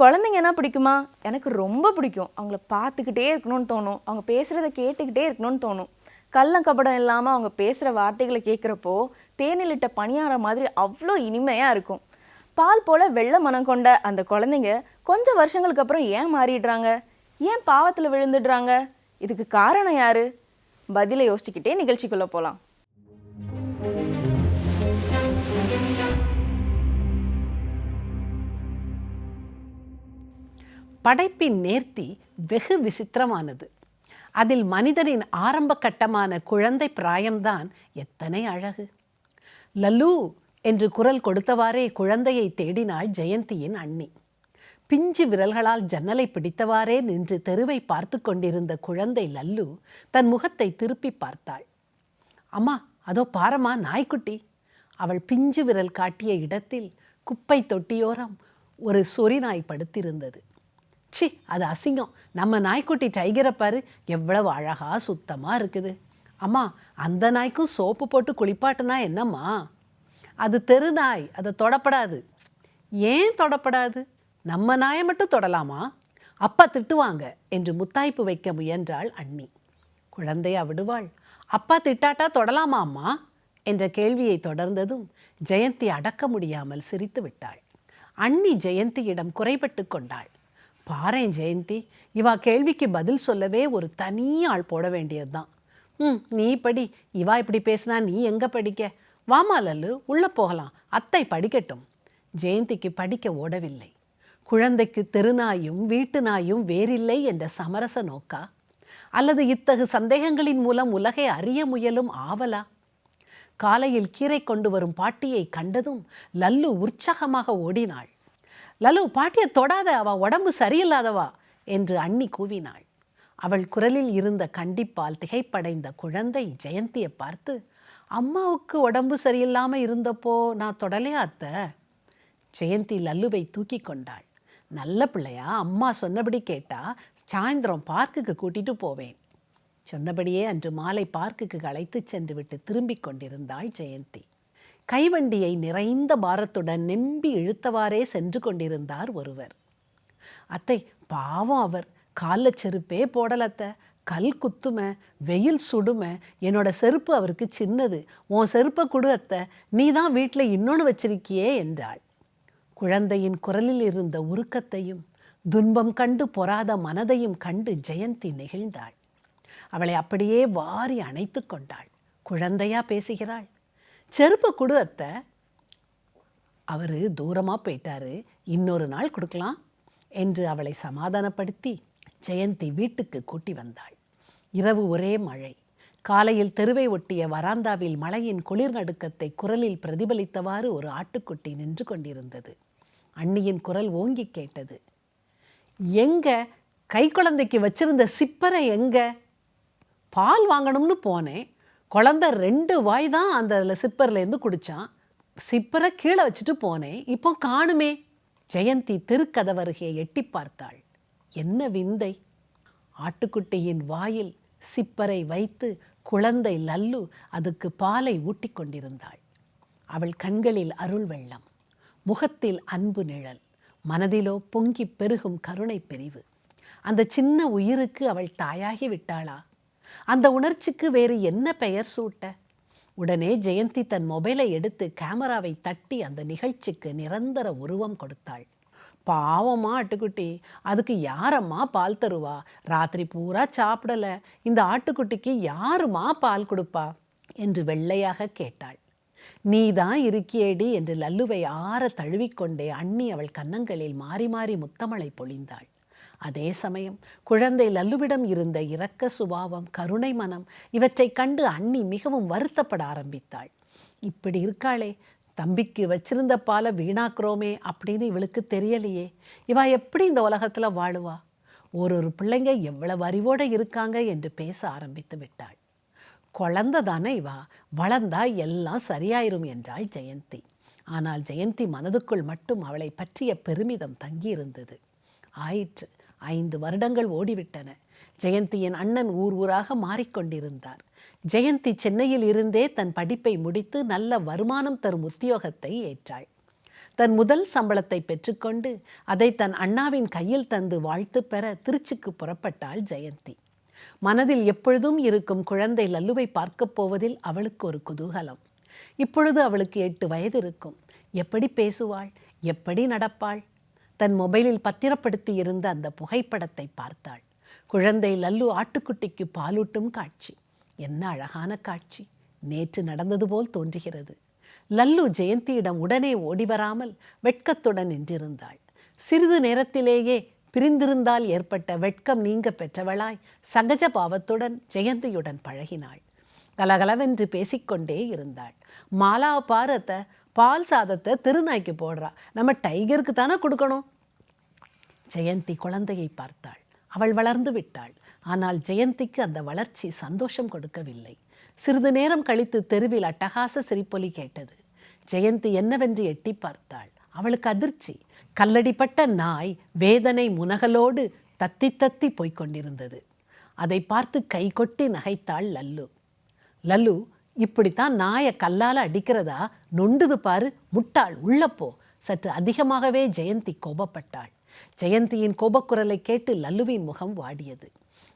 குழந்தைங்க என்ன பிடிக்குமா? எனக்கு ரொம்ப பிடிக்கும். அவங்கள பார்த்துக்கிட்டே இருக்கணும்னு தோணும். அவங்க பேசுகிறத கேட்டுக்கிட்டே இருக்கணும்னு தோணும். கள்ளம் கபடம் இல்லாமல் அவங்க பேசுகிற வார்த்தைகளை கேட்குறப்போ தேனிலிட்ட பணியாற மாதிரி அவ்வளோ இனிமையாக இருக்கும். பால் போல வெள்ளை மனம் கொண்ட அந்த குழந்தைங்க கொஞ்சம் வருஷங்களுக்கு அப்புறம் ஏன் மாறிடுறாங்க? ஏன் பாவத்தில் விழுந்துடுறாங்க? இதுக்கு காரணம் யாரு? பதிலை யோசிச்சுக்கிட்டே நிகழ்ச்சிக்குள்ளே போகலாம் படைப்பின் நேர்த்தி வெகு விசித்திரமானது. அதில் மனிதனின் ஆரம்ப கட்டமான குழந்தை பிராயம்தான் எத்தனை அழகு. லல்லு என்று குரல் கொடுத்தவாறே குழந்தையை தேடினாள் ஜெயந்தியின் அண்ணி. பிஞ்சு விரல்களால் ஜன்னலை பிடித்தவாறே நின்று தெருவை பார்த்து கொண்டிருந்த குழந்தை லல்லு தன் முகத்தை திருப்பி பார்த்தாள். அம்மா அதோ பாரம்மா நாய்க்குட்டி. அவள் பிஞ்சு விரல் காட்டிய இடத்தில் குப்பை தொட்டியோரம் ஒரு சொறி நாய் படுத்திருந்தது. சி அது அசிங்கம். நம்ம நாய்க்குட்டி டைகரை பாரு எவ்வளவு அழகா சுத்தமா இருக்குது. அம்மா அந்த நாய்க்கும் சோப்பு போட்டு குளிப்பாட்டுனா என்னம்மா? அது தெரு நாய் அதை தொடப்படாது. ஏன் தொடப்படாது? நம்ம நாயை மட்டும் தொடலாமா? அப்பா திட்டுவாங்க என்று முத்தாய்ப்பு வைக்க முயன்றாள் அண்ணி. குழந்தையா விடுவாள். அப்பா திட்டாட்டா தொடலாமா அம்மா? என்ற கேள்வியை தொடர்ந்ததும் ஜெயந்தி அடக்க முடியாமல் சிரித்து விட்டாள். அண்ணி ஜெயந்தியிடம் குறைபட்டு கொண்டாள். பாரேன் ஜெயந்தி இவா கேள்விக்கு பதில் சொல்லவே ஒரு தனி ஆள் போட வேண்டியதுதான். ம் நீ படி இவா இப்படி பேசினா நீ எங்க படிக்க? வாமா லல்லு உள்ள போகலாம் அத்தை படிக்கட்டும். ஜெயந்திக்கு படிக்க ஓடவில்லை. குழந்தைக்கு தெருநாயும் வீட்டு நாயும் வேறில்லை என்ற சமரச நோக்கா? அல்லது இத்தகு சந்தேகங்களின் மூலம் உலகை அறிய முயலும் ஆவலா? காலையில் கீரை கொண்டு வரும் பாட்டியை கண்டதும் லல்லு உற்சாகமாக ஓடினாள். லல்லு பாட்டியை தொடாத அவ உடம்பு சரியில்லாதவா? என்று அண்ணி கூவினாள். அவள் குரலில் இருந்த கண்டிப்பால் திகைப்படைந்த குழந்தை ஜெயந்தியை பார்த்து அம்மாவுக்கு உடம்பு சரியில்லாம இருந்தப்போ நான் தொடலையா அத்தை. ஜெயந்தி லல்லுவை தூக்கி கொண்டாள். நல்ல பிள்ளையா அம்மா சொன்னபடி கேட்டா சாயந்தரம் பார்க்குக்கு கூட்டிட்டு போவேன். சொன்னபடியே அன்று மாலை பார்க்குக்கு அழைத்து சென்று விட்டு திரும்பிக் கொண்டிருந்தாள் ஜெயந்தி. கைவண்டியை நிறைந்த பாரத்துடன் நெம்பி இழுத்தவாறே சென்று கொண்டிருந்தார் ஒருவர். அத்தை பாவம் அவர். கால செருப்பே போடலத்த கல் குத்தும வெயில் சுடும. என்னோட செருப்பு அவருக்கு சின்னது. உன் செருப்பை கொடு அத்தை. நீ தான் வீட்டில் இன்னொன்று வச்சிருக்கியே என்றாள். குழந்தையின் குரலில் இருந்த உருக்கத்தையும் துன்பம் கண்டு பொறாத மனதையும் கண்டு ஜெயந்தி நெகிழ்ந்தாள். அவளை அப்படியே வாரி அணைத்து கொண்டாள். குழந்தையா பேசுகிறாள். செருப்பை கொடு அத்தை அவர் தூரமாக போயிட்டாரு. இன்னொரு நாள் கொடுக்கலாம் என்று அவளை சமாதானப்படுத்தி ஜெயந்தி வீட்டுக்கு கூட்டி வந்தாள். இரவு ஒரே மழை. காலையில் தெருவை ஒட்டிய வராந்தாவில் மழையின் குளிர் நடுக்கத்தை குரலில் பிரதிபலித்தவாறு ஒரு ஆட்டுக்குட்டி நின்று கொண்டிருந்தது. அண்ணியின் குரல் ஓங்கி கேட்டது. எங்க? கை குழந்தைக்கு வச்சிருந்த சிப்பரை எங்க? பால் வாங்கணும்னு போனேன். குழந்தை ரெண்டு வாய் தான் அந்த சிப்பர்லேருந்து குடிச்சான். சிப்பரை கீழே வச்சுட்டு போனேன். இப்போ காணுமே. ஜெயந்தி தெருக்கதவருகே எட்டி பார்த்தாள். என்ன விந்தை. ஆட்டுக்குட்டியின் வாயில் சிப்பரை வைத்து குழந்தை லல்லு அதுக்கு பாலை ஊட்டிக் கொண்டிருந்தாள். அவள் கண்களில் அருள் வெள்ளம். முகத்தில் அன்பு நிழல். மனதிலோ பொங்கி பெருகும் கருணை பிரிவு. அந்த சின்ன உயிருக்கு அவள் தாயாகி விட்டாளா? அந்த உணர்ச்சிக்கு வேறு என்ன பெயர் சூட்ட? உடனே ஜெயந்தி தன் மொபைலை எடுத்து கேமராவை தட்டி அந்த நிகழ்ச்சிக்கு நிரந்தர உருவம் கொடுத்தாள். பாவமா ஆட்டுக்குட்டி அதுக்கு யாரம்மா பால் தருவா? ராத்திரி பூரா சாப்பிடல இந்த ஆட்டுக்குட்டிக்கு யாருமா பால் கொடுப்பா? என்று வெள்ளையாக கேட்டாள். நீதான் இருக்கியேடி என்று லல்லுவை ஆற தழுவிக்கொண்டே அண்ணி அவள் கன்னங்களில் மாறி மாறி முத்தமழை பொழிந்தாள். அதே சமயம் குழந்தை லல்லுவிடம் இருந்த இரக்க சுபாவம் கருணை மனம் இவற்றைக் கண்டு அண்ணி மிகவும் வருத்தப்பட ஆரம்பித்தாள். இப்படி இருக்காளே தம்பிக்கு வச்சிருந்த பாலை வீணாக்குறோமே அப்படின்னு இவளுக்கு தெரியலையே. இவா எப்படி இந்த உலகத்தில் வாழுவா? ஒரு ஒரு பிள்ளைங்க எவ்வளவு அறிவோடு இருக்காங்க என்று பேச ஆரம்பித்து விட்டாள். குழந்தை தானே இவா வளர்ந்தா எல்லாம் சரியாயிரும் என்றாள் ஜெயந்தி. ஆனால் ஜெயந்தி மனதுக்குள் மட்டும் அவளை பற்றிய பெருமிதம் தங்கியிருந்தது. ஆயிற்று ஐந்து வருடங்கள் ஓடிவிட்டன. ஜெயந்தியின் அண்ணன் ஊர் ஊராக மாறிக்கொண்டிருந்தார். ஜெயந்தி சென்னையில் இருந்தே தன் படிப்பை முடித்து நல்ல வருமானம் தரும் உத்தியோகத்தை ஏற்றாள். தன் முதல் சம்பளத்தை பெற்றுக்கொண்டு அதை தன் அண்ணாவின் கையில் தந்து வாழ்த்து பெற திருச்சிக்கு புறப்பட்டாள் ஜெயந்தி. மனதில் எப்பொழுதும் இருக்கும் குழந்தை லல்லுவை பார்க்கப் போவதில் அவளுக்கு ஒரு குதூகலம். இப்பொழுது அவளுக்கு எட்டு வயது இருக்கும். எப்படி பேசுவாள்? எப்படி நடப்பாள்? தன் மொபைலில் பத்திரப்படுத்தி இருந்த அந்த புகைப்படத்தை பார்த்தாள். குழந்தை லல்லு ஆட்டுக்குட்டிக்கு பாலூட்டும் காட்சி. என்ன அழகான காட்சி. நேற்று நடந்தது போல் தோன்றுகிறது. லல்லு ஜெயந்தியிடம் உடனே ஓடி வராமல் வெட்கத்துடன் நின்றிருந்தாள். சிறிது நேரத்திலேயே பிரிந்திருந்தால் ஏற்பட்ட வெட்கம் நீங்க பெற்றவளாய் சகஜ பாவத்துடன் ஜெயந்தியுடன் பழகினாள். கலகலவென்று பேசிக்கொண்டே இருந்தாள். மாலா பாரத பால் சாதத்தை திருநாய்க்கு போடுறா. நம்ம டைகருக்கு தானே கொடுக்கணும்? ஜெயந்தி குழந்தையை பார்த்தாள். அவள் வளர்ந்து விட்டாள். ஆனால் ஜெயந்திக்கு அந்த வளர்ச்சி சந்தோஷம் கொடுக்கவில்லை. சிறிது நேரம் கழித்து தெருவில் அட்டகாச சிரிப்பொலி கேட்டது. ஜெயந்தி என்னவென்று எட்டி பார்த்தாள். அவளுக்கு அதிர்ச்சி. கல்லடிப்பட்ட நாய் வேதனை முனகலோடு தத்தி தத்தி போய்க் கொண்டிருந்தது. அதை பார்த்து கைகொட்டி நகைத்தாள் லல்லு. லல்லு இப்படித்தான் நாயை கல்லால அடிக்கிறதா? நொண்டுது பாரு முட்டாள் உள்ளப்போ. சற்று அதிகமாகவே ஜெயந்தி கோபப்பட்டாள். ஜெயந்தியின் கோபக்குரலை கேட்டு லல்லுவின் முகம் வாடியது.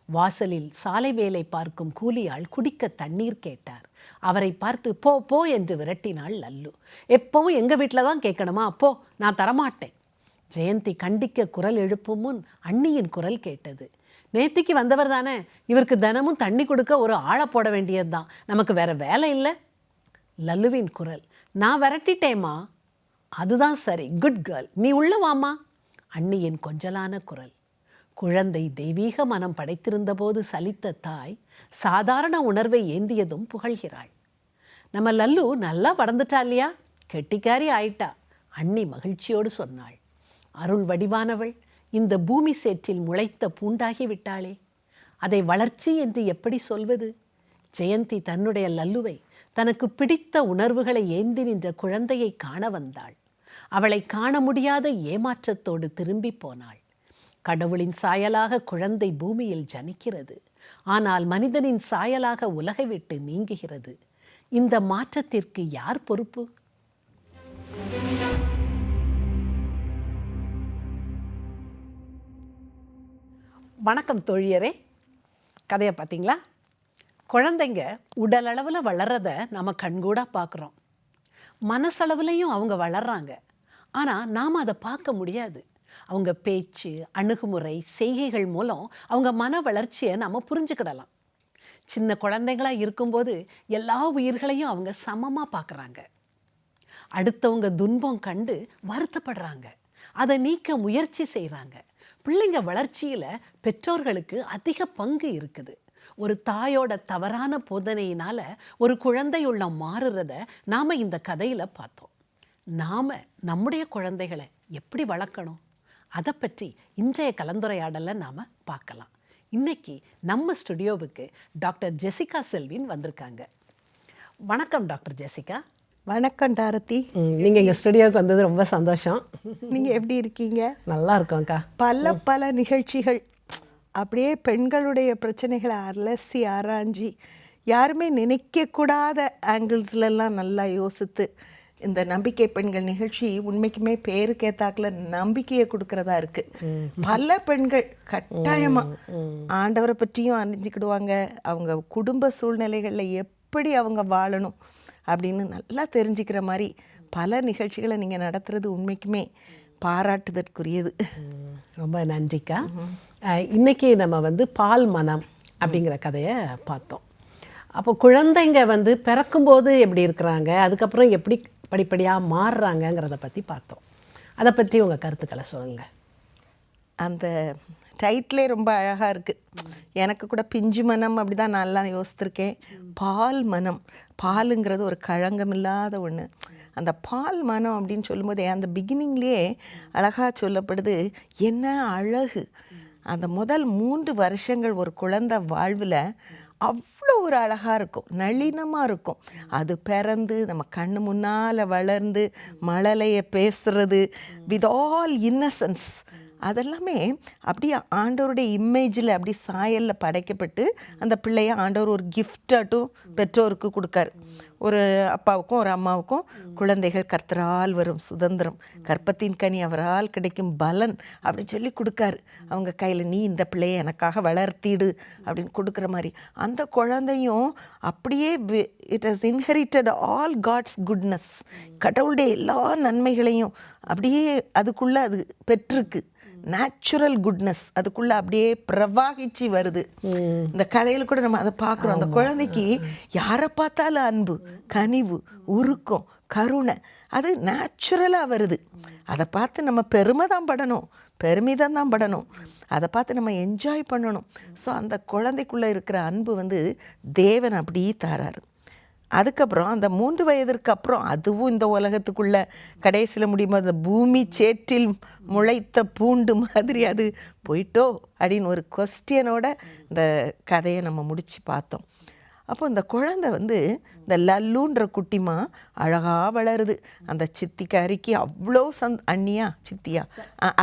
வாசலில் சாலை வேலை பார்க்கும் கூலியாள் குடிக்க தண்ணீர் கேட்டார். அவரை பார்த்து போ போ என்று விரட்டினாள் லல்லு. எப்பவும் எங்க வீட்டில் தான் கேட்கணுமா போ நான் தரமாட்டேன். ஜெயந்தி கண்டிக்க குரல் எழுப்பும் முன் அண்ணியின் குரல் கேட்டது. நேத்திக்கு வந்தவர் தானே. இவருக்கு தினமும் தண்ணி கொடுக்க ஒரு ஆளை போட வேண்டியதுதான் நமக்கு வேற வேலை இல்லை. லல்லுவின் குரல். நான் விரட்டிட்டேம்மா. அதுதான் சரி. குட் கேர்ள் நீ உள்ள வாமா அண்ணியின் கொஞ்சலான குரல். குழந்தை தெய்வீக மனம் படைத்திருந்தபோது சலித்த தாய் சாதாரண உணர்வை ஏந்தியதும் புகழ்கிறாள். நம்ம லல்லு நல்லா வளர்ந்துட்டா இல்லையா? கெட்டிக்காரி ஆயிட்டா. அண்ணி மகிழ்ச்சியோடு சொன்னாள். அருள் வடிவானவள். இந்த பூமி சேற்றில் முளைத்த பூண்டாகி விட்டாளே அதை வளர்ச்சி என்று எப்படி சொல்வது? ஜெயந்தி தன்னுடைய லல்லுவை தனக்கு பிடித்த உணர்வுகளை ஏந்தி நின்ற குழந்தையை காண வந்தாள். அவளை காண முடியாத ஏமாற்றத்தோடு திரும்பி போனாள். கடவுளின் சாயலாக குழந்தை பூமியில் ஜனிக்கிறது. ஆனால் மனிதனின் சாயலாக உலகை விட்டு நீங்குகிறது. இந்த மாற்றத்திற்கு யார் பொறுப்பு? வணக்கம் தோழியரே. கதையை பார்த்தீங்களா குழந்தைங்க உடலளவில் வளர்கிறத நம்ம கண்கூடாக பார்க்குறோம் மனசளவுலையும் அவங்க வளர்கிறாங்க ஆனால் நாம் அதை பார்க்க முடியாது. அவங்க பேச்சு அணுகுமுறை செய்கைகள் மூலம் அவங்க மன வளர்ச்சியை நாம் புரிஞ்சுக்கிடலாம். சின்ன குழந்தைங்களா இருக்கும்போது எல்லா உயிர்களையும் அவங்க சமமாக பார்க்குறாங்க அடுத்தவங்க துன்பம் கண்டு வருத்தப்படுறாங்க. அதை நீக்க முயற்சி செய்கிறாங்க பிள்ளைங்க வளர்ச்சியில் பெற்றோர்களுக்கு அதிக பங்கு இருக்குது. ஒரு தாயோட தவறான போதனையினால ஒரு குழந்தை மாறுறத நாம இந்த கதையில் பார்த்தோம். நாம நம்முடைய குழந்தைகளை எப்படி வளர்க்கணும்? அதை பற்றி இன்றைய கலந்துரையாடலை நாம பார்க்கலாம். இன்னைக்கு நம்ம ஸ்டுடியோவுக்கு டாக்டர் ஜெசிகா செல்வின் வந்திருக்காங்க. வணக்கம் டாக்டர் ஜெசிகா. வணக்கம் டாரதி நீங்கள் எங்கள் ஸ்டுடியோவுக்கு வந்தது ரொம்ப சந்தோஷம். நீங்க எப்படி இருக்கீங்க? நல்லா இருக்கோம்க்கா. பல பல நிகழ்ச்சிகள். அப்படியே பெண்களுடைய பிரச்சனைகளை அலசி ஆராய்ஞ்சி யாருமே நினைக்கக்கூடாத ஆங்கிள்ஸ்லலாம் நல்லா யோசித்து இந்த நம்பிக்கை பெண்கள் நிகழ்ச்சி உண்மைக்குமே பேருக்கு ஏத்தாக்குல நம்பிக்கையை கொடுக்கறதா இருக்கு. பல பெண்கள் கட்டாயமா ஆண்டவரை பற்றியும் அறிஞ்சுக்கிடுவாங்க. அவங்க குடும்ப சூழ்நிலைகளில் எப்படி அவங்க வாழணும்? அப்படின்னு நல்லா தெரிஞ்சுக்கிற மாதிரி பல நிகழ்ச்சிகளை நீங்கள் நடத்துறது உண்மைக்குமே பாராட்டுதற்குரியது. ரொம்ப நன்றிக்கா. அஹ், இன்னைக்கு நம்ம வந்து பால் மனம் அப்படிங்கிற கதையை பார்த்தோம். அப்போ குழந்தைங்க வந்து பிறக்கும்போது எப்படி இருக்கிறாங்க அதுக்கப்புறம் எப்படி படிப்படியாக மாறுறாங்கங்கிறத பற்றி பார்த்தோம். அதை பற்றி உங்கள் கருத்துக்களை சொல்லுங்கள் அந்த டைட்டிலே ரொம்ப அழகாக இருக்குது எனக்கு கூட பிஞ்சு மனம் அப்படி தான் நல்லா யோசித்திருக்கேன். பால் மனம் பாலுங்கிறது ஒரு களங்கமில்லாத ஒன்று அந்த பால் மனம் அப்படின்னு சொல்லும்போதே அந்த பிகினிங்லேயே அழகாக சொல்லப்படுது என்ன அழகு? அந்த முதல் மூன்று வருஷங்கள் ஒரு குழந்தை வாழ்வில் அவ்வளோ ஒரு அழகாக இருக்கும் நளினமாக இருக்கும். அது பிறந்து நம்ம கண்ணு முன்னால் வளர்ந்து மழலையை பேசுறது வித் ஆல் இன்னசென்ஸ் அதெல்லாமே அப்படியே ஆண்டவருடைய இமேஜில் அப்படி சாயலில் படைக்கப்பட்டு அந்த பிள்ளைய ஆண்டவர் ஒரு கிஃப்டாட்டும் பெற்றோருக்கு கொடுக்காரு. ஒரு அப்பாவுக்கும் ஒரு அம்மாவுக்கும் குழந்தைகள் கர்த்தரால் வரும் சுதந்திரம். கற்பத்தின் கனி அவரால் கிடைக்கும் பலன் அப்படின்னு சொல்லி கொடுக்காரு. அவங்க கையில் நீ இந்த பிள்ளையை எனக்காக வளர்த்திடு அப்படின்னு கொடுக்குற மாதிரி. அந்த குழந்தையும் அப்படியே it has inherited all God's goodness கடவுளுடைய எல்லா நன்மைகளையும் அப்படியே அதுக்குள்ளே அது பெற்றிருக்கு. நேச்சுரல் குட்னஸ் அதுக்குள்ள அப்படியே பிரவாகிச்சு வருது. இந்த கதையில கூட நம்ம அதை பார்க்குறோம். அந்த குழந்தைக்கு யாரை பார்த்தாலும் அன்பு கனிவு உருக்கம் கருணை அது நேச்சுரலாக வருது. அதை பார்த்து நம்ம பெருமை தான் படணும். பெருமிதம் தான் படணும். அதை பார்த்து நம்ம என்ஜாய் பண்ணணும். ஸோ அந்த குழந்தைக்குள்ளே இருக்கிற அன்பு வந்து தேவன் அப்படியே தாராரு. அதுக்கப்புறம் அந்த மூன்று வயதிற்கு அப்புறம் அதுவும் இந்த உலகத்துக்குள்ள கடைசியில் முடியுமா? அந்த பூமி சேற்றில் முளைத்த பூண்டு மாதிரி அது போயிட்டோ அப்படின்னு ஒரு கொஸ்டியனோட இந்த கதையை நம்ம முடித்து பார்த்தோம். அப்போ இந்த குழந்தை வந்து இந்த லல்லுன்ற குட்டிமா அழகாக வளருது. அந்த சித்திக்கு அரிக்கி அவ்வளோ சந் அண்ணியா? சித்தியா?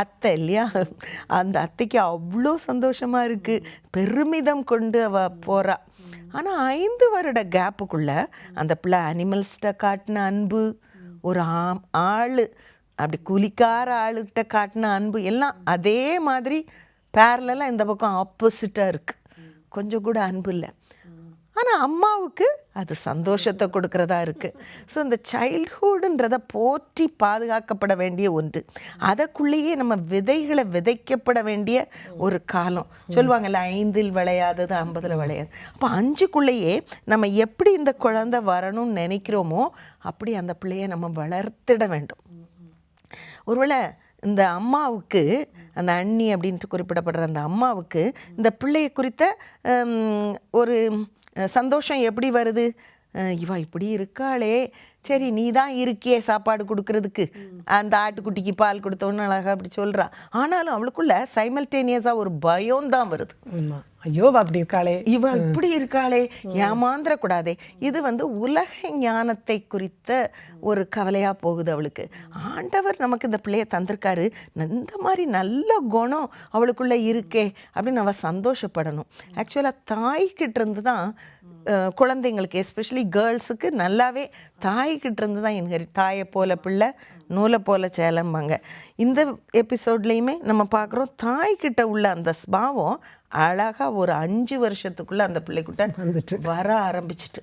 அத்தை இல்லையா? அந்த அத்தைக்கு அவ்வளோ சந்தோஷமாக இருக்குது பெருமிதம் கொண்டு அவள் போகிறா ஆனால் ஐந்து வருட கேப்புக்குள்ள அந்த பிள்ளை அனிமல்ஸ்கிட்ட காட்டின அன்பு ஒரு ஆம் ஆள் அப்படி குலிக்கார ஆளுகிட்ட காட்டின அன்பு எல்லாம் அதே மாதிரி பேரலெல்லாம் இந்த பக்கம் ஆப்போசிட்டாக இருக்குது கொஞ்சம் கூட அன்பு இல்லை. ஆனால் அம்மாவுக்கு அது சந்தோஷத்தை கொடுக்குறதா இருக்குது ஸோ இந்த சைல்ட்ஹுட்ன்றத போற்றி பாதுகாக்கப்பட வேண்டிய ஒன்று. அதற்குள்ளேயே நம்ம விதைகளை விதைக்கப்பட வேண்டிய ஒரு காலம். சொல்லுவாங்கல்ல ஐந்தில் விளையாதது ஐம்பதில் விளையாது. அப்போ அஞ்சுக்குள்ளேயே நம்ம எப்படி இந்த குழந்தை வரணும்னு நினைக்கிறோமோ அப்படி அந்த பிள்ளையை நம்ம வளர்த்திட வேண்டும். ஒருவேளை இந்த அம்மாவுக்கு அந்த அண்ணி அப்படின்ட்டு குறிப்பிடப்படுற அந்த அம்மாவுக்கு இந்த பிள்ளையை குறித்த ஒரு சந்தோஷம் எப்படி வருது? இவ இப்படி இருக்காளே. சரி நீ தான் இருக்கியே சாப்பாடு கொடுக்கறதுக்கு. அந்த ஆட்டுக்குட்டிக்கு பால் கொடுத்தோன்னு அழகா அப்படி சொல்றா. ஆனாலும் அவளுக்குள்ள சைமல்டேனியஸாக ஒரு பயம் தான் வருது. ஐயோ அப்படி இருக்காளே. இவ இப்படி இருக்காளே. ஏமாந்துட கூடாதே இது வந்து உலக ஞானத்தை குறித்த ஒரு கவலையா போகுது அவளுக்கு. ஆண்டவர் நமக்கு இந்த பிள்ளைய தந்திருக்காரு. இந்த மாதிரி நல்ல குணம் அவளுக்குள்ள இருக்கே அப்படின்னு அவ சந்தோஷப்படணும். ஆக்சுவலாக தாய்கிட்ட இருந்து தான் குழந்தைங்களுக்கு எஸ்பெஷலி கேர்ள்ஸுக்கு நல்லாவே தாய்கிட்ட இருந்து தான் என்கரி தாயை போல பிள்ளை நூலை போல சேலம்பாங்க. இந்த எபிசோட்லேயுமே நம்ம பார்க்குறோம் தாய்கிட்ட உள்ள அந்த ஸ்பாவம் அழகா ஒரு அஞ்சு வருஷத்துக்குள்ள அந்த பிள்ளைகிட்ட வந்துட்டு. வர ஆரம்பிச்சிட்டு.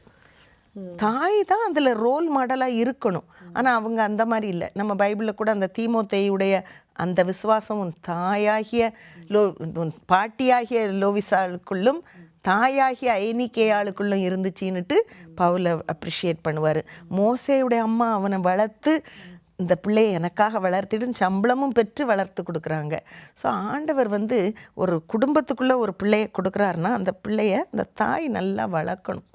தாய் தான் அதில் ரோல் மாடலாக இருக்கணும். ஆனால் அவங்க அந்த மாதிரி இல்லை. நம்ம பைபிளில் கூட அந்த தீமோத்தேயுடைய அந்த விசுவாசம் உன் தாயாகிய லோ உன் பாட்டியாகிய லோவிசாளுக்குள்ளும் தாயாகிய ஐனிக்கேயாளுக்குள்ளும் இருந்துச்சுன்னுட்டு பவுலை அப்ரிஷியேட் பண்ணுவார். மோசேயுடைய அம்மா அவனை வளர்த்து இந்த பிள்ளையை எனக்காக வளர்த்திடுன்னு சம்பளமும் பெற்று வளர்த்து கொடுக்குறாங்க. ஸோ ஆண்டவர் வந்து ஒரு குடும்பத்துக்குள்ளே ஒரு பிள்ளையை கொடுக்குறாருன்னா அந்த பிள்ளைய அந்த தாய் நல்லா வளர்க்கணும்.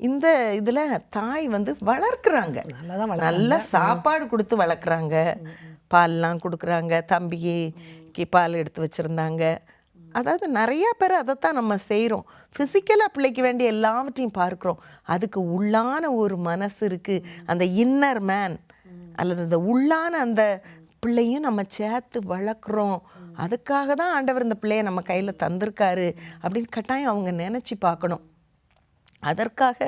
இந்த இதில் தாய் வந்து வளர்க்குறாங்க. நல்லா சாப்பாடு கொடுத்து வளர்க்குறாங்க. பால்லாம் கொடுக்குறாங்க தம்பிக்கு பால் எடுத்து வச்சுருந்தாங்க. அதாவது நிறையா பேர் அதைத்தான் நம்ம செய்கிறோம் ஃபிசிக்கலாக பிள்ளைக்கு வேண்டிய எல்லாவற்றையும் பார்க்குறோம். அதுக்கு உள்ளான ஒரு மனசு இருக்குது அந்த இன்னர் மேன் அல்லது அந்த உள்ளான அந்த பிள்ளையும் நம்ம சேர்த்து வளர்க்குறோம். அதுக்காக தான் ஆண்டவர் இந்த பிள்ளைய நம்ம கையில் தந்திருக்காரு அப்படின்னு கட்டாயம் அவங்க நினச்சி பார்க்கணும். அதற்காக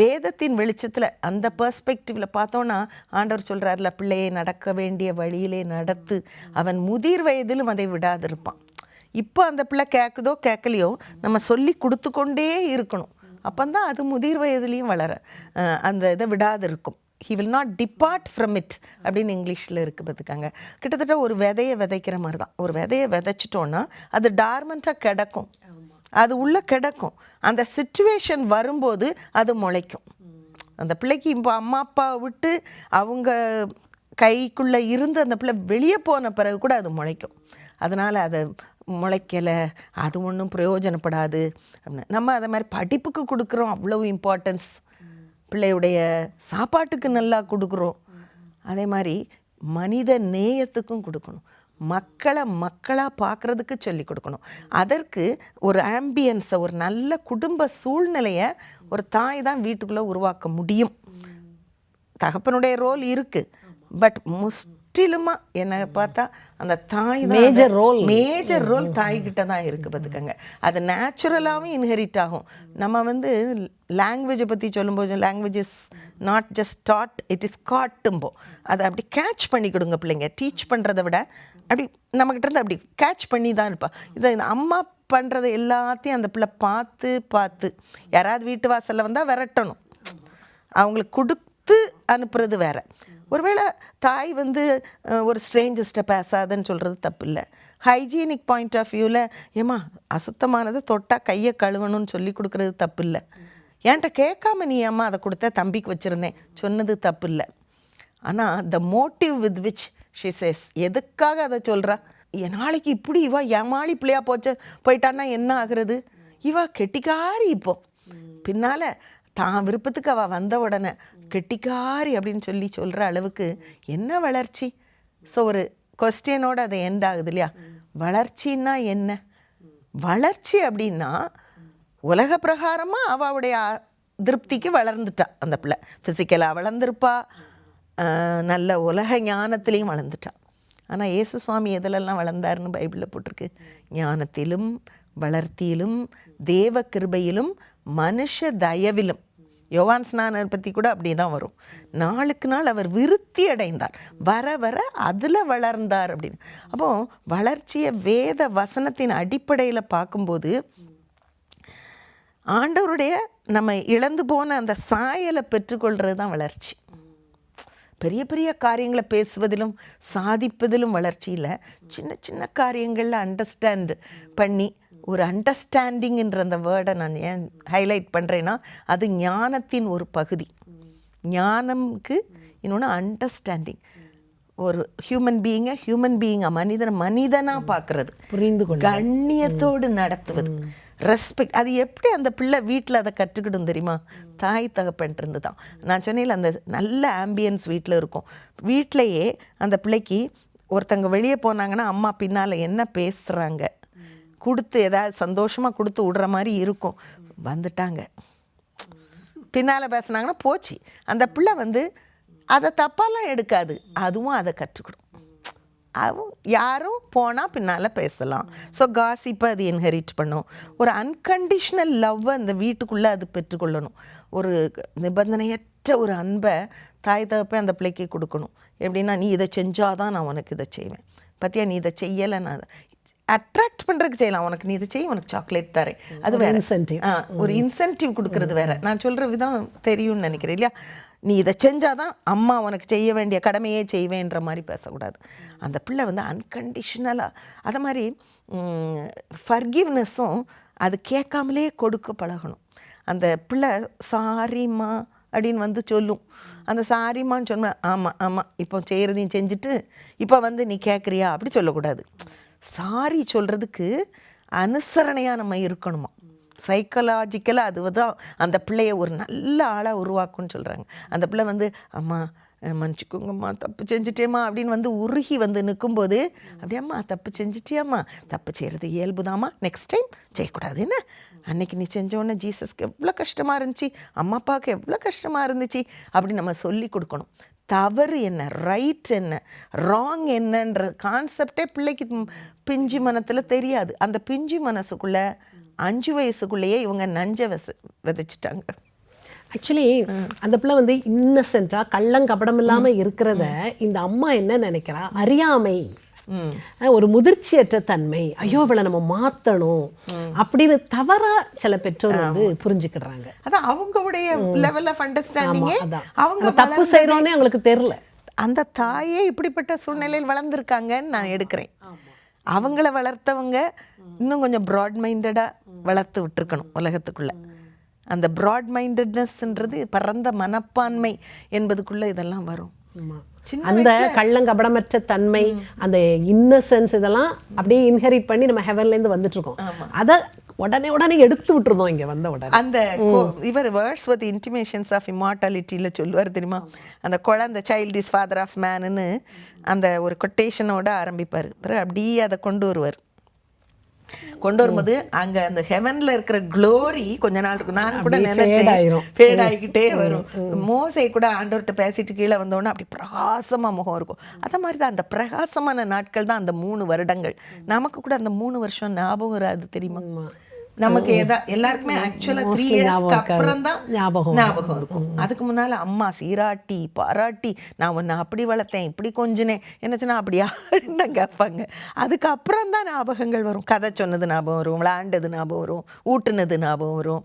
வேதத்தின் வெளிச்சத்தில் அந்த பெர்ஸ்பெக்டிவில் பார்த்தோன்னா ஆண்டவர் சொல்கிறார்ல பிள்ளையை நடக்க வேண்டிய வழியிலே நடத்து அவன் முதிர் வயதிலும் அதை விடாதிருப்பான். இப்போ அந்த பிள்ளை கேட்குதோ கேட்கலையோ நம்ம சொல்லி கொடுத்து கொண்டே இருக்கணும். அப்போந்தான் அது முதிர் வயதுலேயும் வளர அந்த இதை விடாது இருக்கும் he will not depart from it அப்படின்னு இங்கிலீஷில் இருக்கு பார்த்துக்காங்க கிட்டத்தட்ட ஒரு விதையை விதைக்கிற மாதிரி தான் ஒரு விதையை விதைச்சிட்டோன்னா அது டார்மெண்ட்டாக கிடக்கும். அது உள்ளே கிடக்கும். அந்த சுச்சுவேஷன் வரும்போது அது முளைக்கும். அந்த பிள்ளைக்கு இப்போ அம்மா அப்பா விட்டு அவங்க கைக்குள்ளே இருந்து அந்த பிள்ளை வெளியே போன பிறகு கூட அது முளைக்கும். அதனால் அதை முளைக்கலை அது ஒன்றும் பிரயோஜனப்படாது. அப்படின்னு நம்ம அதை மாதிரி படிப்புக்கு கொடுக்குறோம். அவ்வளோ இம்பார்ட்டன்ஸ் பிள்ளையுடைய சாப்பாட்டுக்கு நல்லா கொடுக்குறோம். அதே மாதிரி மனித நேயத்துக்கும் கொடுக்கணும். மக்களை மக்களாக பார்க்குறதுக்கு சொல்லி கொடுக்கணும். அதற்கு ஒரு ஆம்பியன்ஸை ஒரு நல்ல குடும்ப சூழ்நிலையை ஒரு தாய் தான் வீட்டுக்குள்ளே உருவாக்க முடியும். தகப்பனுடைய ரோல் இருக்குது பட் மோஸ்ட் முற்றிலுமா என்னை பார்த்தா அந்த தாய் Major role. மேஜர் ரோல் தாய்கிட்ட தான் இருக்குது பார்த்துக்கங்க. அது நேச்சுரலாகவும் இன்ஹெரிட் ஆகும். நம்ம வந்து லாங்குவேஜை பற்றி சொல்லும்போது language is not just that it is காட்டும்போ அதை அப்படி கேட்ச் பண்ணி கொடுங்க பிள்ளைங்க. டீச் பண்ணுறதை விட அப்படி நம்மக்கிட்ட இருந்து அப்படி கேட்ச் பண்ணி தான் இருப்பா. இதை அம்மா பண்ணுறது எல்லாத்தையும் அந்த பிள்ளை பார்த்து பார்த்து. யாராவது வீட்டு வாசலில் வந்தால் விரட்டணும். அவங்களுக்கு கொடுத்து அனுப்புறது வேற. ஒருவேளை தாய் வந்து ஒரு ஸ்ட்ரேஞ்சர்ஸ்ட்டை பேசாதுன்னு சொல்கிறது தப்பு இல்லை ஹைஜீனிக் பாயிண்ட் ஆஃப் வியூவில் ஏமா அசுத்தமானதை தொட்டால் கையை கழுவணும்னு சொல்லி கொடுக்குறது தப்பு இல்லை என்கிட்ட கேட்காம நீ அம்மா அதை கொடுத்த தம்பிக்கு வச்சுருந்தேன். சொன்னது தப்பு இல்லை ஆனால் the motive with which she says எதுக்காக அதை சொல்கிறா என் நாளைக்கு இப்படி இவா ஏமாளி பிள்ளையா போச்சு போயிட்டான்னா என்ன ஆகுறது? இவா கெட்டிக்காரி இப்போ. பின்னால் தான் விருப்பத்துக்கு அவள் வந்த உடனே கெட்டிக்காரி அப்படின்னு சொல்லி சொல்கிற அளவுக்கு என்ன வளர்ச்சி? ஸோ ஒரு கொஸ்டினோடு அது எண்ட் ஆகுது இல்லையா? வளர்ச்சின்னா என்ன? வளர்ச்சி அப்படின்னா உலக பிரகாரமாக அவளுடைய திருப்திக்கு வளர்ந்துட்டா அந்த பிள்ளை. ஃபிசிக்கலாக வளர்ந்துருப்பா. நல்ல உலக ஞானத்திலையும் வளர்ந்துட்டா. ஆனால் இயேசு சுவாமி எதிலெல்லாம் வளர்ந்தாருன்னு பைபிளில் போட்டிருக்கு? ஞானத்திலும் வளர்த்தியிலும் தேவ கிருபையிலும் மனுஷ தயவிலும் யோவான் ஸ்நானர் பற்றி கூட அப்படி தான் வரும். நாளுக்கு நாள் அவர் விருத்தி அடைந்தார். வர வர அதில் வளர்ந்தார் அப்படின்னு. அப்போ வளர்ச்சியை வேத வசனத்தின் அடிப்படையில் பார்க்கும்போது ஆண்டவருடைய நம்ம இழந்து போன அந்த சாயலை பெற்றுக்கொள்கிறது தான் வளர்ச்சி. பெரிய பெரிய காரியங்களை பேசுவதிலும் சாதிப்பதிலும் வளர்ச்சி இல்லை. சின்ன சின்ன காரியங்களில் அண்டர்ஸ்டாண்ட் பண்ணி ஒரு அண்டர்ஸ்டாண்டிங்ன்ற அந்த வேர்டை நான் ஏன் ஹைலைட் பண்ணுறேன்னா அது ஞானத்தின் ஒரு பகுதி. ஞானம்க்கு இன்னொன்று அண்டர்ஸ்டாண்டிங் ஒரு ஹியூமன் பீயிங்கை ஹியூமன் பீயிங்கை மனிதனை மனிதனாக பார்க்குறது புரிந்து கண்ணியத்தோடு நடத்துவது. ரெஸ்பெக்ட் அது எப்படி அந்த பிள்ளை வீட்டில் அதை கற்றுக்கிடும் தெரியுமா? தாய் தகப்பன் இருந்து தான் நான் சொன்னேன்ல அந்த நல்ல ஆம்பியன்ஸ் வீட்டில் இருக்கும். வீட்டிலையே அந்த பிள்ளைக்கு ஒருத்தங்க வெளியே போனாங்கன்னா அம்மா பின்னால் என்ன பேசுகிறாங்க கொடுத்து ஏதாவது சந்தோஷமாக கொடுத்து விடுற மாதிரி இருக்கும். வந்துட்டாங்க. பின்னால் பேசுனாங்கன்னா போச்சு. அந்த பிள்ளை வந்து அதை தப்பாலாம் எடுக்காது. அதுவும் அதை கற்றுக்கிடும் அதுவும் யாரும் போனால் பின்னால் பேசலாம். ஸோ காசிப்பை அது இன்ஹெரிட் பண்ணும். ஒரு அன்கண்டிஷ்னல் லவ்வை அந்த வீட்டுக்குள்ளே அது பெற்றுக்கொள்ளணும். ஒரு நிபந்தனையற்ற ஒரு அன்பை தாய் தகப்பே அந்த பிள்ளைக்கு கொடுக்கணும். எப்படின்னா நீ இதை செஞ்சால் தான் நான் உனக்கு இதை செய்வேன். பத்தியா நீ இதை செய்யலை நான் அட்ராக்ட் பண்ணுறதுக்கு செய்யலாம். உனக்கு நீ இதை செய்ய உனக்கு சாக்லேட் தரேன். அது வேற. ஆ ஒரு இன்சென்டிவ் கொடுக்கறது வேற. நான் சொல்கிற விதம் தெரியும்னு நினைக்கிறேன் இல்லையா? நீ இதை செஞ்சாதான் அம்மா உனக்கு செய்ய வேண்டிய கடமையே செய்வேன்ற மாதிரி பேசக்கூடாது. அந்த பிள்ளை வந்து அன்கண்டிஷனலாக அது மாதிரி ஃபர்கிவ்னஸும் அது கேட்காமலே கொடுக்க பழகணும். அந்த பிள்ளை சாரிம்மா அப்படின்னு வந்து சொல்லும். அந்த சாரிம்மான்னு சொன்ன ஆமாம் ஆமாம் இப்போ செய்கிறதையும் செஞ்சுட்டு இப்போ வந்து நீ கேட்குறியா? அப்படி சொல்லக்கூடாது. சாரி சொல்கிறதுக்கு அனுசரணையாக நம்ம இருக்கணுமா? சைக்கலாஜிக்கலாக அதுதான் அந்த பிள்ளைய ஒரு நல்ல ஆளாக உருவாக்கும்னு சொல்கிறாங்க அந்த பிள்ளை வந்து அம்மா மன்னிச்சுக்கோங்கம்மா தப்பு செஞ்சிட்டேம்மா அப்படின்னு வந்து உருகி வந்து நிற்கும்போது அப்படியாம்மா தப்பு செஞ்சிட்டியாம்மா தப்பு செய்கிறது இயல்புதாம்மா நெக்ஸ்ட் டைம் செய்யக்கூடாது என்ன அன்னைக்கு நீ செஞ்ச உடனே ஜீசஸ்க்கு எவ்வளோ கஷ்டமாக இருந்துச்சு அம்மா அப்பாவுக்கு எவ்வளோ கஷ்டமாக இருந்துச்சு அப்படி நம்ம சொல்லி கொடுக்கணும். தவறு என்ன? ரைட் என்ன? ராங் என்னன்ற கான்செப்டே பிள்ளைக்கு பிஞ்சு மனத்தில் தெரியாது. அந்த பிஞ்சு மனசுக்குள்ளே அஞ்சு வயசுக்குள்ளேயே இவங்க நஞ்ச விச விதைச்சிட்டாங்க. ஆக்சுவலி அந்த பிள்ளை வந்து இன்னசென்ட்டா கள்ளங்கபடம் இல்லாம இருக்கிறத இந்த அம்மா என்ன நினைக்கிறா? அறியாமை. ஒரு முதிர்ச்சியற்ற தன்மை. ஐயோ இவளை நம்ம மாத்தணும். அப்படின்னு தவறா சில பெற்றோர் வந்து புரிஞ்சுக்கிடுறாங்க. அதான் அவங்களுடைய லெவல் ஆஃப் அண்டர்ஸ்டாண்டிங்கே. அவங்க தப்பு செய்யறோம்னே அவங்களுக்கு தெரியல. அந்த தாயே இப்படிப்பட்ட சூழ்நிலையில் வளர்ந்துருக்காங்கன்னு நான் எடுக்கிறேன். அவங்கள வளர்த்தவங்க இன்னும் கொஞ்சம் ப்ராட் மைண்டடாக வளர்த்து விட்டுருக்கணும் உலகத்துக்குள்ள. அந்த ப்ராட் மைண்டட்னஸ்ன்றது பரந்த மனப்பான்மை என்பதுக்குள்ள இதெல்லாம் வரும். அந்த கள்ளங்கபடமற்ற தன்மை அந்த இன்னசென்ஸ் இதெல்லாம் அப்படியே இன்ஹெரிட் பண்ணி நம்ம ஹெவன்ல இருந்து வந்துட்டு இருக்கோம் அத உடனே உடனே எடுத்து விட்டுருந்தோம் இங்க வந்த உடனே. அந்த இவர் வேர்ட்ஸ் வித் இன்டிமேஷன்ஸ் ஆஃப் இமார்டாலிட்டியில் சொல்லுவார் தெரியுமா? அந்த குழந்தை சைல்ட் இஸ் ஃபாதர் ஆஃப் மேனுன்னு அந்த ஒரு கொட்டேஷனோட ஆரம்பிப்பார். பிறகு அப்படியே அதை கொண்டு வருவார். கொண்டு வரும்போது அங்க அந்த ஹெவன்ல இருக்கிற க்ளோரி கொஞ்ச நாள் இருக்கும். நான் கூட நினைச்சேன். ஃபேட் ஆகிக்கிட்டே வரும். மோசை கூட ஆண்டவர்கிட்ட பேசிட்டு கீழே வந்தோடனே அப்படி பிரகாசமா முகம் இருக்கும். அதே மாதிரி தான் அந்த பிரகாசமான நாட்கள் தான் அந்த மூணு வருடங்கள். நமக்கு கூட அந்த மூணு வருஷம் ஞாபகம் வராது தெரியுமா? நமக்கு எதா எல்லாருக்குமே ஆக்சுவலா த்ரீ இயர்ஸ்க்கு. அப்புறம் தான் ஞாபகம் ஞாபகம் இருக்கும். அதுக்கு முன்னால அம்மா சீராட்டி பாராட்டி நான் உன்னை அப்படி வளர்த்தேன் இப்படி கொஞ்சினேன். என்ன சொன்னா அப்படியா தான் கேட்பாங்க. அதுக்கப்புறம் தான் ஞாபகங்கள் வரும். கதை சொன்னது ஞாபகம் வரும் விளையாண்டது ஞாபகம் வரும் ஊட்டுனது ஞாபகம் வரும்.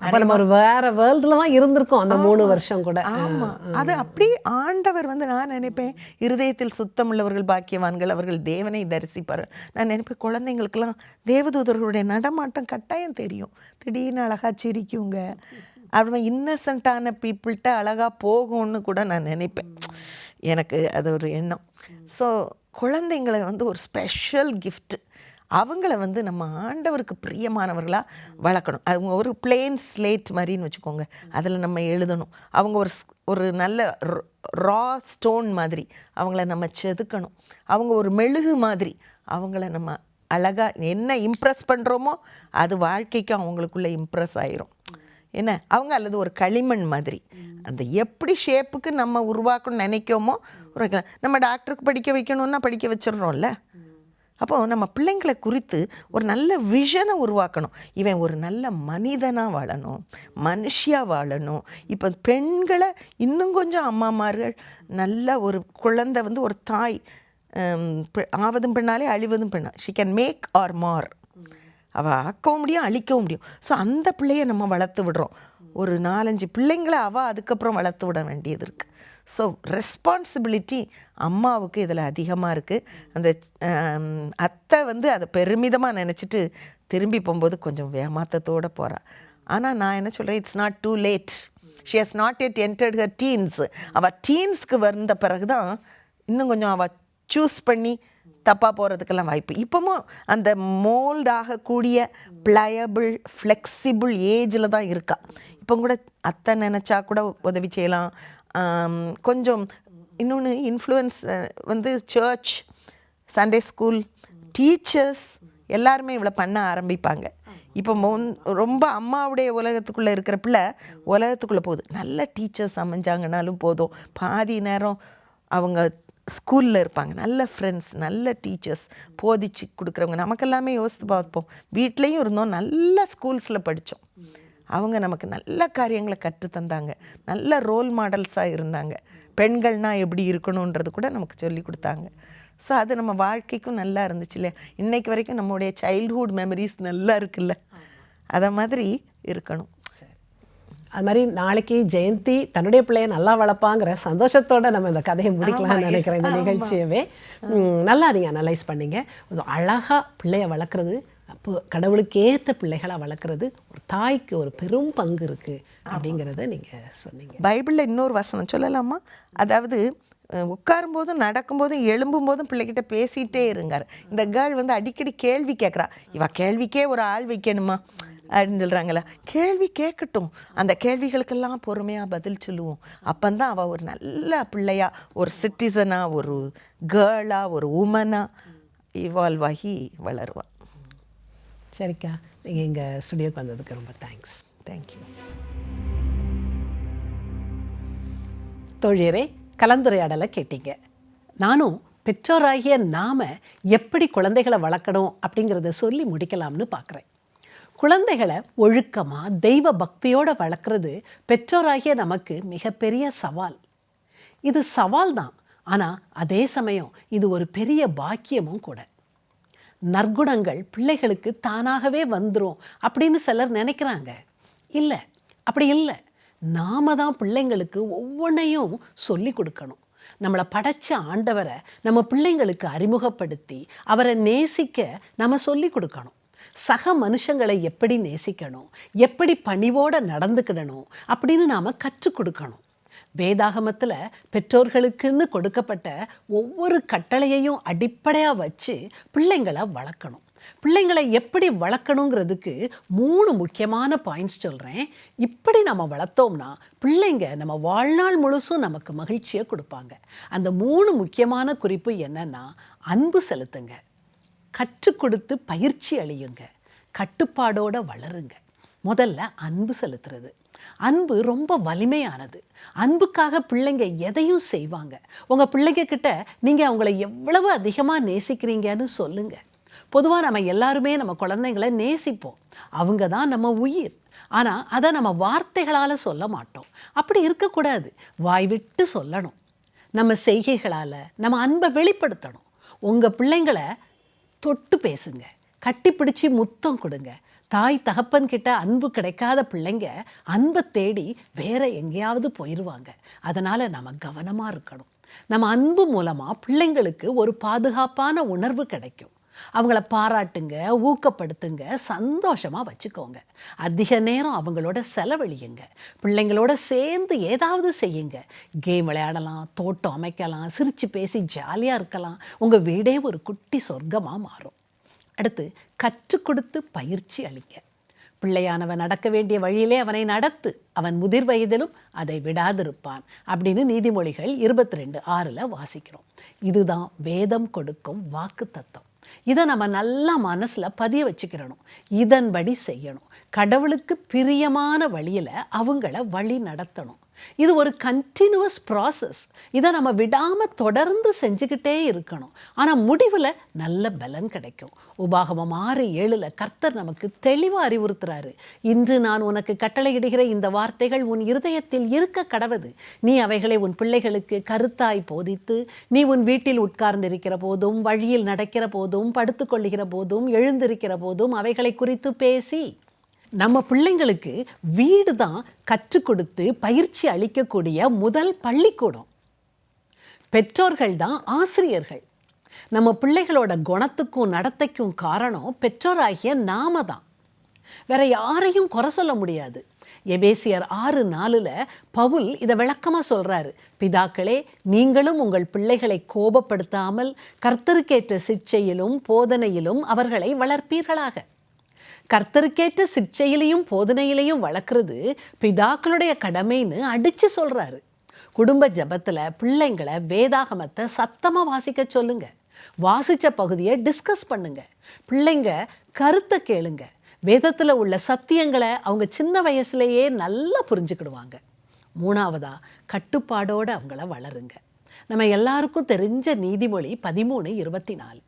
அப்ப நம்ம ஒரு வேற வேர்ல்டுல தான் இருந்திருக்கோம் அந்த மூணு வருஷம் கூட. ஆமா. அது அப்படி ஆண்டவர் வந்து நான் நினைப்பேன் இருதயத்தில் சுத்தமுள்ளவர்கள் பாக்கியவான்கள் அவர்கள் தேவனை தரிசிப்பார். நான் நினைப்பேன் குழந்தைங்களுக்கெல்லாம் தேவதூதர்களுடைய நடமாட்டம் கட்டாயம் தெரியும். திடீர்னு அழகா சிரிக்குங்க. அப்புறமா இன்னசென்ட்டான பீப்புள்கிட்ட அழகா போகும்னு கூட நான் நினைப்பேன். எனக்கு அது ஒரு எண்ணம். ஸோ குழந்தைங்களை வந்து ஒரு ஸ்பெஷல் gift. அவங்கள வந்து நம்ம ஆண்டவருக்கு பிரியமானவர்களாக வளர்க்கணும். அவங்க ஒரு பிளெயின் ஸ்லேட் மாதிரின்னு வச்சுக்கோங்க. அதில் நம்ம எழுதணும். அவங்க ஒரு ஸ்- ஒரு நல்ல ரா ஸ்டோன் மாதிரி அவங்கள நம்ம செதுக்கணும். அவங்க ஒரு மெழுகு மாதிரி அவங்கள நம்ம அழகாக என்ன இம்ப்ரெஸ் பண்ணுறோமோ அது வாழ்க்கைக்கு அவங்களுக்குள்ளே இம்ப்ரெஸ் ஆயிரும். என்ன? அவங்க அல்லது ஒரு களிமண் மாதிரி. அந்த எப்படி ஷேப்புக்கு நம்ம உருவாக்கணும்னு நினைக்கோமோ நம்ம டாக்டருக்கு படிக்க வைக்கணும்னா படிக்க வச்சிடுறோம்ல. அப்போ நம்ம பிள்ளைங்களை குறித்து ஒரு நல்ல விஷனை உருவாக்கணும். இவன் ஒரு நல்ல மனிதனாக வாழணும் மனுஷியாக வாழணும். இப்போ பெண்களை இன்னும் கொஞ்சம் அம்மாமார்கள் நல்ல ஒரு குழந்தை வந்து ஒரு தாய் ஆவதும் பெண்ணாலே அழிவதும் பெண்ணா ஷி கேன் மேக் ஆர் மார் அவள் ஆக்கவும் முடியும் அழிக்கவும் முடியும். ஸோ அந்த பிள்ளைய நம்ம வளர்த்து விடுறோம். ஒரு நாலஞ்சு பிள்ளைங்களை அவள் அதுக்கப்புறம் வளர்த்து விட வேண்டியது இருக்குது ஸோ ரெஸ்பான்சிபிலிட்டி அம்மாவுக்கு இதில் அதிகமாக இருக்குது அந்த அத்தை வந்து அதை பெருமிதமாக நினச்சிட்டு திரும்பி போகும்போது கொஞ்சம் ஏமாத்தத்தோடு போகிறாள் ஆனால் நான் என்ன சொல்கிறேன் it's not too late she has not yet entered her teens அவள் டீன்ஸ்க்கு வந்த பிறகு தான் இன்னும் கொஞ்சம் அவள் சூஸ் பண்ணி தப்பாக போகிறதுக்கெல்லாம் வாய்ப்பு. இப்போவும் அந்த மோல்ட் ஆகக்கூடிய ப்ளையபிள் ஃப்ளெக்சிபிள் ஏஜில் தான் இருக்கா. இப்போ கூட அத்தை நினச்சா கூட உதவி செய்யலாம். கொஞ்சம் இன்னொன்று இன்ஃப்ளூயன்ஸ் வந்து சர்ச் சண்டே ஸ்கூல் டீச்சர்ஸ் எல்லாருமே இவ்வளோ பண்ண ஆரம்பிப்பாங்க. இப்போ முன் ரொம்ப அம்மாவுடைய உலகத்துக்குள்ளே இருக்கிற பிள்ளை உலகத்துக்குள்ளே போகுது. நல்ல டீச்சர்ஸ் அமைஞ்சாங்கனாலும் போதும். பாதி நேரம் அவங்க ஸ்கூலில் இருப்பாங்க. நல்ல ஃப்ரெண்ட்ஸ் நல்ல டீச்சர்ஸ் போதிச்சு கொடுக்குறவங்க. நமக்கெல்லாமே யோசித்து பார்ப்போம். வீட்லேயும் இருந்தோம். நல்ல ஸ்கூல்ஸில் படித்தோம் அவங்க நமக்கு நல்ல காரியங்களை கற்றுத் தந்தாங்க நல்ல ரோல் மாடல்ஸாக இருந்தாங்க. பெண்கள்னா எப்படி இருக்கணுன்றது கூட நமக்கு சொல்லி கொடுத்தாங்க. ஸோ அது நம்ம வாழ்க்கைக்கும் நல்லா இருந்துச்சு இல்லையா? இன்னைக்கு வரைக்கும் நம்மளுடைய சைல்ட்ஹுட் மெமரிஸ் நல்லா இருக்குல்ல? அதை மாதிரி இருக்கணும். அது மாதிரி நாளைக்கு ஜெயந்தி தன்னுடைய பிள்ளைய நல்லா வளர்ப்பாங்கிற சந்தோஷத்தோட நம்ம இந்த கதையை முடிக்கலாம்னு நினைக்கிறேன் இந்த நிகழ்ச்சியவே. நல்லா நீங்கள் அனலைஸ் பண்ணீங்க. அழகாக பிள்ளைய வளர்க்குறது அப்போ கடவுளுக்கு ஏற்ற பிள்ளைகளாக வளர்க்குறது ஒரு தாய்க்கு ஒரு பெரும் பங்கு இருக்குது அப்படிங்கிறத நீங்கள் சொன்னீங்க. பைபிளில் இன்னொரு வசனம் சொல்லலாமா? அதாவது அஹ், உட்காரும்போதும் நடக்கும்போதும் எழும்பும்போதும் பிள்ளைகிட்ட பேசிகிட்டே இருங்கார். இந்த கேர்ள் வந்து அடிக்கடி கேள்வி கேட்குறா இவ கேள்விக்கே ஒரு ஆள் வைக்கணுமா? அப்படின்னு சொல்கிறாங்களா கேள்வி கேட்கட்டும் அந்த கேள்விகளுக்கெல்லாம் பொறுமையாக பதில் சொல்லுவோம். அப்பந்தான் அவள் ஒரு நல்ல பிள்ளையா ஒரு சிட்டிசனாக ஒரு கேர்ளாக ஒரு உமனாக இவால்வ் ஆகி வளருவாள் சரிக்கா. நீங்கள் எங்கள் ஸ்டுடியோக்கு வந்ததுக்கு ரொம்ப தேங்க்ஸ் தேங்க்யூ தோழியரே கலந்துரையாடலை கேட்டீங்க. நானும் பெற்றோராகிய நாம் எப்படி குழந்தைகளை வளர்க்கணும் அப்படிங்கிறத சொல்லி முடிக்கலாம்னு பார்க்குறேன் குழந்தைகளை ஒழுக்கமாக தெய்வ பக்தியோடு வளர்க்குறது பெற்றோராகிய நமக்கு மிகப்பெரிய சவால். இது சவால் தான் ஆனால் அதே சமயம் இது ஒரு பெரிய பாக்கியமும் கூட. நற்குணங்கள் பிள்ளைகளுக்கு தானாகவே வந்துரும் அப்படின்னு சிலர் நினைக்கிறாங்க. இல்லை அப்படி இல்லை. நாம தான் பிள்ளைங்களுக்கு ஒவ்வொன்றையும் சொல்லி கொடுக்கணும். நம்மளை படைச்ச ஆண்டவரை நம்ம பிள்ளைங்களுக்கு அறிமுகப்படுத்தி அவரை நேசிக்க நம்ம சொல்லி கொடுக்கணும். சக மனுஷங்களை எப்படி நேசிக்கணும்? எப்படி பணிவோட நடந்துக்கிடணும்? அப்படின்னு நாம் கற்றுக் கொடுக்கணும். வேதாகமத்தில் பெற்றோர்களுக்குன்னு கொடுக்கப்பட்ட ஒவ்வொரு கட்டளையையும் அடிப்படையாக வச்சு பிள்ளைங்களை வளர்க்கணும். பிள்ளைங்களை எப்படி வளர்க்கணுங்கிறதுக்கு மூணு முக்கியமான பாயிண்ட்ஸ் சொல்கிறேன் இப்படி நம்ம வளர்த்தோம்னா பிள்ளைங்க நம்ம வாழ்நாள் முழுசும் நமக்கு மகிழ்ச்சியை கொடுப்பாங்க. அந்த மூணு முக்கியமான குறிப்பு என்னன்னா அன்பு செலுத்துங்க. கற்றுக் கொடுத்து பயிற்சி அளியுங்க. கட்டுப்பாடோட வளருங்க. முதல்ல அன்பு செலுத்துறது. அன்பு ரொம்ப வலிமையானது. அன்புக்காக பிள்ளைங்க எதையும் செய்வாங்க. உங்கள் பிள்ளைங்க கிட்ட நீங்கள் அவங்கள எவ்வளவு அதிகமாக நேசிக்கிறீங்கன்னு சொல்லுங்க. பொதுவாக நம்ம எல்லாருமே நம்ம குழந்தைங்களை நேசிப்போம். அவங்க தான் நம்ம உயிர். ஆனால் அதை நம்ம வார்த்தைகளால் சொல்ல மாட்டோம். அப்படி இருக்கக்கூடாது. வாய் விட்டு சொல்லணும். நம்ம செய்கைகளால் நம்ம அன்பை வெளிப்படுத்தணும். உங்கள் பிள்ளைங்களை தொட்டு பேசுங்க. கட்டி பிடிச்சி முத்தம் கொடுங்க. தாய் தகப்பன் கிட்ட அன்பு கிடைக்காத பிள்ளைங்க அன்பை தேடி வேற எங்கேயாவது போயிடுவாங்க அதனால் நம்ம கவனமாக இருக்கணும். நம்ம அன்பு மூலமாக பிள்ளைங்களுக்கு ஒரு பாதுகாப்பான உணர்வு கிடைக்கும். அவங்கள பாராட்டுங்க ஊக்கப்படுத்துங்க சந்தோஷமாக வச்சுக்கோங்க. அதிக நேரம் அவங்களோட செலவழியுங்க. பிள்ளைங்களோட சேர்ந்து ஏதாவது செய்யுங்க. கேம் விளையாடலாம் தோட்டம் அமைக்கலாம் சிரித்து பேசி ஜாலியாக இருக்கலாம். உங்கள் வீடே ஒரு குட்டி சொர்க்கமாக மாறும். அடுத்து கற்றுக் கொடுத்து பயிற்சி அளிக்க. பிள்ளையானவன் நடக்க வேண்டிய வழியிலே அவனை நடத்து. அவன் முதிர் வயதிலும் அதை விடாதிருப்பான் அப்படின்னு நீதிமொழிகள் இருபத்தி ரெண்டு ஆறில் வாசிக்கிறோம். இதுதான் வேதம் கொடுக்கும் வாக்கு தத்துவம் இதை நம்ம நல்லா மனசில் பதிய வச்சுக்கிறணும். இதன்படி செய்யணும். கடவுளுக்கு பிரியமான வழியில் அவங்கள வழி நடத்தணும். இது ஒரு கண்டினியூவஸ் ப்ராசஸ் இதை நம்ம விடாமல் தொடர்ந்து செஞ்சுக்கிட்டே இருக்கணும். ஆனால் முடிவில் நல்ல பலன் கிடைக்கும். உபாகமம் ஆறு ஏழில் கர்த்தர் நமக்கு தெளிவாக அறிவுறுத்துறாரு. இன்று நான் உனக்கு கட்டளையிடுகிற இந்த வார்த்தைகள் உன் இருதயத்தில் இருக்க கடவது. நீ அவைகளை உன் பிள்ளைகளுக்கு கருத்தாய் போதித்து நீ உன் வீட்டில் உட்கார்ந்திருக்கிற போதும் வழியில் நடக்கிற போதும் படுத்துக்கொள்ளுகிற போதும் எழுந்திருக்கிற போதும் அவைகளை குறித்து பேசி. நம்ம பிள்ளைங்களுக்கு வீடு தான் கற்றுக் கொடுத்து பயிற்சி அளிக்கக்கூடிய முதல் பள்ளிக்கூடம். பெற்றோர்கள் தான் ஆசிரியர்கள். நம்ம பிள்ளைகளோட குணத்துக்கும் நடத்தைக்கும் காரணம் பெற்றோராகிய நாம தான் வேற யாரையும் குறை சொல்ல முடியாது. எபேசியர் ஆறு நாலில் பவுல் இதை விளக்கமாக சொல்கிறாரு பிதாக்களே நீங்களும் உங்கள் பிள்ளைகளை கோபப்படுத்தாமல் கர்த்தருக்கேற்ற சிச்சையிலும் போதனையிலும் அவர்களை வளர்ப்பீர்களாக. கர்த்தருக்கேற்ற சிக்ஷையிலையும் போதனையிலையும் வளர்க்குறது பிதாக்களுடைய கடமைன்னு அடித்து சொல்கிறாரு குடும்ப ஜபத்தில் பிள்ளைங்களை வேதாகமத்தை சத்தமாக வாசிக்க சொல்லுங்க. வாசித்த பகுதியை டிஸ்கஸ் பண்ணுங்க. பிள்ளைங்க கருத்தை கேளுங்க. வேதத்தில் உள்ள சத்தியங்களை அவங்க சின்ன வயசுலேயே நல்லா புரிஞ்சுக்கிடுவாங்க. மூணாவதாக கட்டுப்பாடோடு அவங்கள வளருங்க. நம்ம எல்லாருக்கும் தெரிஞ்ச நீதிமொழி பதிமூணு இருபத்தி நாலு.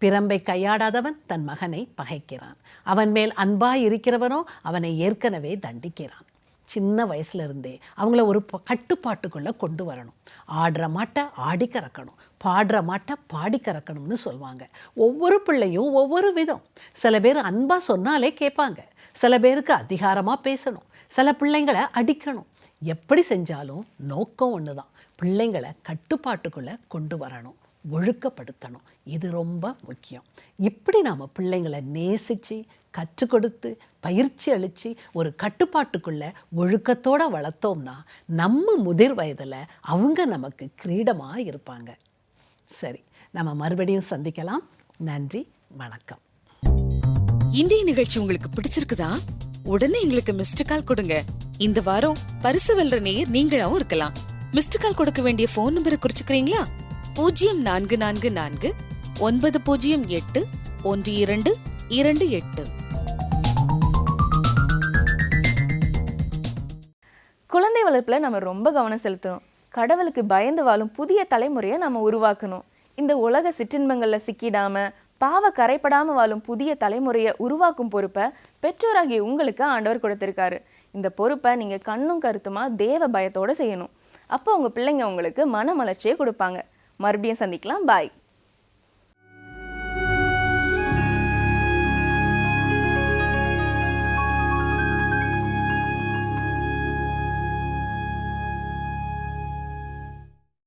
பிறம்பை கையாடாதவன் தன் மகனை பகைக்கிறான். அவன் மேல் அன்பாய் இருக்கிறவனோ அவனை ஏற்கனவே தண்டிக்கிறான். சின்ன வயசுல இருந்தே அவங்கள ஒரு கட்டுப்பாட்டுக்குள்ளே கட்டுப்பாட்டுக்குள்ள கொண்டு வரணும். ஆடுற மாட்டை ஆடி கறக்கணும். பாடுற மாட்டை பாடி கறக்கணும்னு சொல்லுவாங்க ஒவ்வொரு பிள்ளையும் ஒவ்வொரு விதம். சில பேர் அன்பா சொன்னாலே கேட்பாங்க. சில பேருக்கு அதிகாரமாக பேசணும். சில பிள்ளைங்களை அடிக்கணும். எப்படி செஞ்சாலும் நோக்கம் ஒன்று தான் பிள்ளைங்களை கட்டுப்பாட்டுக்குள்ளே கொண்டு வரணும். ஒழுக்கப்படுத்தணும். இது ரொம்ப முக்கியம். இப்படி நாம் பிள்ளைங்களை நேசித்து கற்றுக் கொடுத்து பயிற்சி அளித்து ஒரு கட்டுப்பாட்டுக்குள்ள ஒழுக்கத்தோட வளர்த்தோம்னா நம்ம முதிர் வயதில் அவங்க நமக்கு கிரீடமாக இருப்பாங்க. சரி நம்ம மறுபடியும் சந்திக்கலாம். நன்றி வணக்கம். இன்றைய நிகழ்ச்சி உங்களுக்கு பிடிச்சிருக்குதா? உடனே எங்களுக்கு மிஸ்டு கால் கொடுங்க. இந்த வாரம் பரிசு வெல்ற நேர் நீங்களாவும் இருக்கலாம். மிஸ்டு கால் கொடுக்க வேண்டிய போன் நம்பரை குறிச்சுக்கிறீங்களா? பூஜ்ஜியம் நான்கு நான்கு நான்கு ஒன்பது பூஜ்ஜியம் எட்டு ஒன்று இரண்டு இரண்டு எட்டு. குழந்தை வளர்ப்பில் நம்ம ரொம்ப கவனம் செலுத்தணும். கடவுளுக்கு பயந்து வாழும் புதிய தலைமுறையை நம்ம உருவாக்கணும். இந்த உலக சிற்றின்பங்களில் சிக்கிடாம பாவ கரைப்படாமல் வாழும் புதிய தலைமுறையை உருவாக்கும் பொறுப்பை பெற்றோராகிய உங்களுக்கு ஆண்டவர் கொடுத்திருக்காரு. இந்த பொறுப்பை நீங்கள் கண்ணும் கருத்துமா தேவ பயத்தோடு செய்யணும். அப்போ உங்கள் பிள்ளைங்க உங்களுக்கு மன மலர்ச்சியை கொடுப்பாங்க. மறுபடியும் சந்திக்கலாம். பாய்.